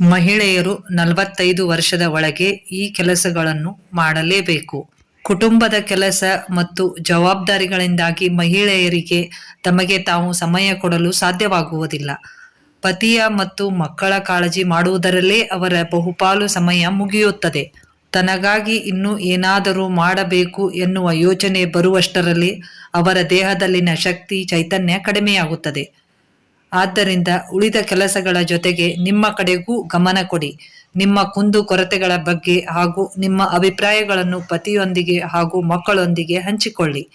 ಮಹಿಳೆಯರು ನಲವತ್ತೈದು ವರ್ಷದ ಒಳಗೆ ಈ ಕೆಲಸಗಳನ್ನು ಮಾಡಲೇಬೇಕು. ಕುಟುಂಬದ ಕೆಲಸ ಮತ್ತು ಜವಾಬ್ದಾರಿಗಳಿಂದಾಗಿ ಮಹಿಳೆಯರಿಗೆ ತಮಗೆ ತಾವು ಸಮಯ ಕೊಡಲು ಸಾಧ್ಯವಾಗುವುದಿಲ್ಲ. ಪತಿಯ ಮತ್ತು ಮಕ್ಕಳ ಕಾಳಜಿ ಮಾಡುವುದರಲ್ಲೇ ಅವರ ಬಹುಪಾಲು ಸಮಯ ಮುಗಿಯುತ್ತದೆ. ತನಗಾಗಿ ಇನ್ನೂ ಏನಾದರೂ ಮಾಡಬೇಕು ಎನ್ನುವ ಯೋಚನೆ ಬರುವಷ್ಟರಲ್ಲಿ ಅವರ ದೇಹದಲ್ಲಿನ ಶಕ್ತಿ, ಚೈತನ್ಯ ಕಡಿಮೆಯಾಗುತ್ತದೆ. ಆದ್ದರಿಂದ ಉಳಿದ ಕೆಲಸಗಳ ಜೊತೆಗೆ ನಿಮ್ಮ ಕಡೆಗೂ ಗಮನ ಕೊಡಿ. ನಿಮ್ಮ ಕುಂದು ಕೊರತೆಗಳ ಬಗ್ಗೆ ಹಾಗೂ ನಿಮ್ಮ ಅಭಿಪ್ರಾಯಗಳನ್ನು ಪತಿಯೊಂದಿಗೆ ಹಾಗೂ ಮಕ್ಕಳೊಂದಿಗೆ ಹಂಚಿಕೊಳ್ಳಿ.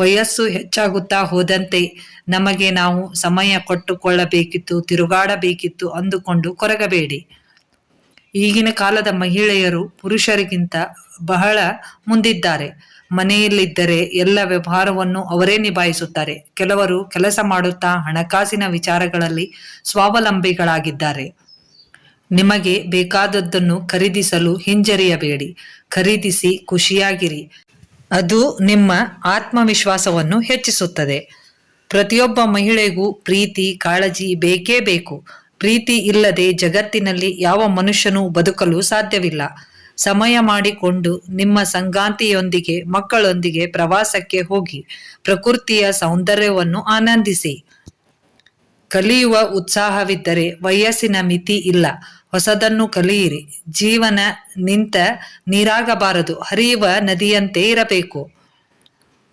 ವಯಸ್ಸು ಹೆಚ್ಚಾಗುತ್ತಾ ಹೋದಂತೆ ನಮಗೆ ನಾವು ಸಮಯ ಕೊಟ್ಟುಕೊಳ್ಳಬೇಕಿತ್ತು, ತಿರುಗಾಡಬೇಕಿತ್ತು ಅಂದುಕೊಂಡು ಕೊರಗಬೇಡಿ. ಈಗಿನ ಕಾಲದ ಮಹಿಳೆಯರು ಪುರುಷರಿಗಿಂತ ಬಹಳ ಮುಂದಿದ್ದಾರೆ. ಮನೆಯಲ್ಲಿದ್ದರೆ ಎಲ್ಲ ವ್ಯವಹಾರವನ್ನು ಅವರೇ ನಿಭಾಯಿಸುತ್ತಾರೆ. ಕೆಲವರು ಕೆಲಸ ಮಾಡುತ್ತಾ ಹಣಕಾಸಿನ ವಿಚಾರಗಳಲ್ಲಿ ಸ್ವಾವಲಂಬಿಗಳಾಗಿದ್ದಾರೆ. ನಿಮಗೆ ಬೇಕಾದದ್ದನ್ನು ಖರೀದಿಸಲು ಹಿಂಜರಿಯಬೇಡಿ. ಖರೀದಿಸಿ ಖುಷಿಯಾಗಿರಿ. ಅದು ನಿಮ್ಮ ಆತ್ಮವಿಶ್ವಾಸವನ್ನು ಹೆಚ್ಚಿಸುತ್ತದೆ. ಪ್ರತಿಯೊಬ್ಬ ಮಹಿಳೆಗೂ ಪ್ರೀತಿ, ಕಾಳಜಿ ಬೇಕೇ ಬೇಕು. ಪ್ರೀತಿ ಇಲ್ಲದೆ ಜಗತ್ತಿನಲ್ಲಿ ಯಾವ ಮನುಷ್ಯನೂ ಬದುಕಲು ಸಾಧ್ಯವಿಲ್ಲ. ಸಮಯ ಮಾಡಿಕೊಂಡು ನಿಮ್ಮ ಸಂಗಾತಿಯೊಂದಿಗೆ, ಮಕ್ಕಳೊಂದಿಗೆ ಪ್ರವಾಸಕ್ಕೆ ಹೋಗಿ ಪ್ರಕೃತಿಯ ಸೌಂದರ್ಯವನ್ನು ಆನಂದಿಸಿ. ಕಲಿಯುವ ಉತ್ಸಾಹವಿದ್ದರೆ ವಯಸ್ಸಿನ ಮಿತಿ ಇಲ್ಲ. ಹೊಸದನ್ನು ಕಲಿಯಿರಿ. ಜೀವನ ನಿಂತ ನೀರಾಗಬಾರದು. ಹರಿಯುವ ನದಿಯಂತೆ ಇರಬೇಕು.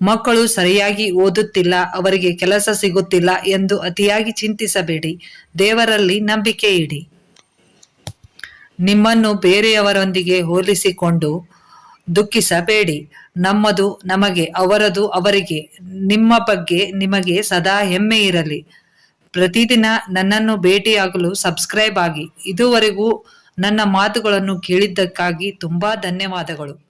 ಮಕ್ಕಳು ಸರಿಯಾಗಿ ಓದುತ್ತಿಲ್ಲ, ಅವರಿಗೆ ಕೆಲಸ ಸಿಗುತ್ತಿಲ್ಲ ಎಂದು ಅತಿಯಾಗಿ ಚಿಂತಿಸಬೇಡಿ. ದೇವರಲ್ಲಿ ನಂಬಿಕೆ ಇಡಿ ನಿಮ್ಮನ್ನು ಬೇರೆಯವರೊಂದಿಗೆ ಹೋಲಿಸಿಕೊಂಡು ದುಃಖಿಸಬೇಡಿ. ನಮ್ಮದು ನಮಗೆ, ಅವರದು ಅವರಿಗೆ, ನಿಮ್ಮ ಬಗ್ಗೆ ನಿಮಗೆ ಸದಾ ಹೆಮ್ಮೆ ಇರಲಿ. ಪ್ರತಿದಿನ ನನ್ನನ್ನು ಭೇಟಿಯಾಗಲು ಸಬ್ಸ್ಕ್ರೈಬ್ ಆಗಿ. ಇದುವರೆಗೂ ನನ್ನ ಮಾತುಗಳನ್ನು ಕೇಳಿದ್ದಕ್ಕಾಗಿ ತುಂಬಾ ಧನ್ಯವಾದಗಳು.